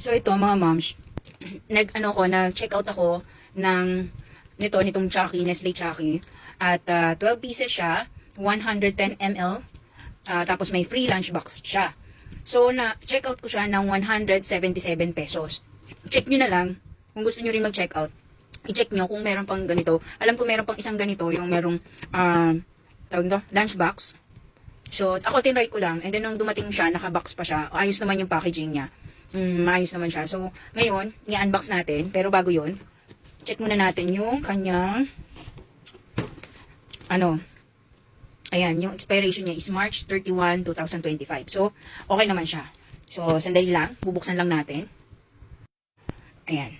So ito mga moms, nag ano ko, nag-check out ako ng nito nitong Chucky, Nestle Chucky at ah, 12 pieces siya, 110 ml. ah, tapos may free lunchbox siya. So na check out ko siya ng 177 pesos. Check nyo na lang kung gusto nyo rin mag-check out. I-check nyo kung meron pang ganito. Alam ko meron pang isang ganito, yung merong ah, tawag nito, lunchbox. So, ako tinry ko lang. And then, nung dumating siya, nakabox pa siya. Ayos naman yung packaging niya. Mm, maayos naman siya. So, ngayon, i-unbox natin. Pero bago yun, check muna natin yung kanyang ano, ayan, yung expiration niya is March 31, 2025. So, okay naman siya. So, sandali lang. Bubuksan lang natin. Ayan.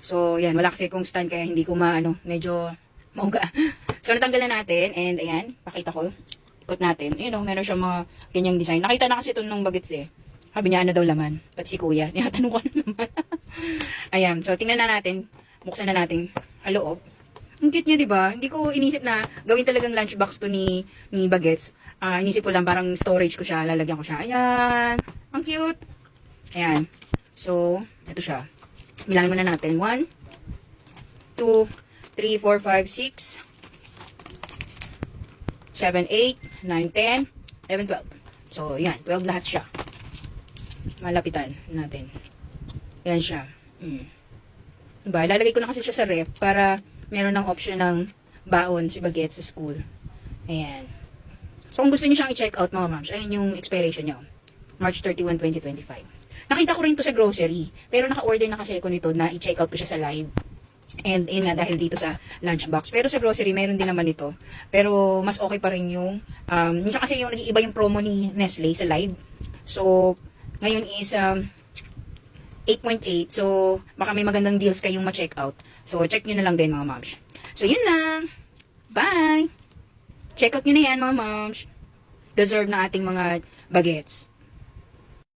So, yan. Wala kasi kong stand kaya hindi ko maano, medyo mauga. So, natanggal na natin. And, ayan, pakita ko. Ikot natin. You know, meron siya mga ganyang design. Nakita na kasi ito nung bagets eh. Sabi niya, ano daw laman? Pati si kuya. Tinatanong ko ano naman. ayan. So, tingnan na natin. Buksan na natin ang. Ang cute niya, di ba? Hindi ko inisip na gawin talagang lunchbox to ni, ni Bagets. Ah, inisip ko lang parang storage ko siya, lalagyan ko siya. Ayan. Ang cute. Ayan. So, ito siya. Bilangin muna natin. 1, 2, 3, 4, 5, 6, 7, 8, 9, 10, 11, 12. So, yan. 12 lahat siya. Malapitan natin. Yan siya. Mm. Diba? Lalagay ko na kasi siya sa ref para meron ng option ng baon si Baguette sa school. Ayan. So, kung gusto niyo siyang i-check out, mga moms, ayan yung expiration niya. March 31, 2025. Nakita ko rin to sa grocery. Pero naka-order na kasi ako nito na i-check out ko siya sa live. And yun nga, dahil dito sa lunchbox. Pero sa grocery, mayroon din naman ito. Pero mas okay pa rin yung, um, kasi yung nag-iiba yung promo ni Nestle sa live. So, ngayon is, um, 8.8. So, baka may magandang deals kayong ma-check out. So, check nyo na lang din mga moms. So, yun lang. Bye! Check out nyo na yan mga moms. Deserve na ating mga bagets.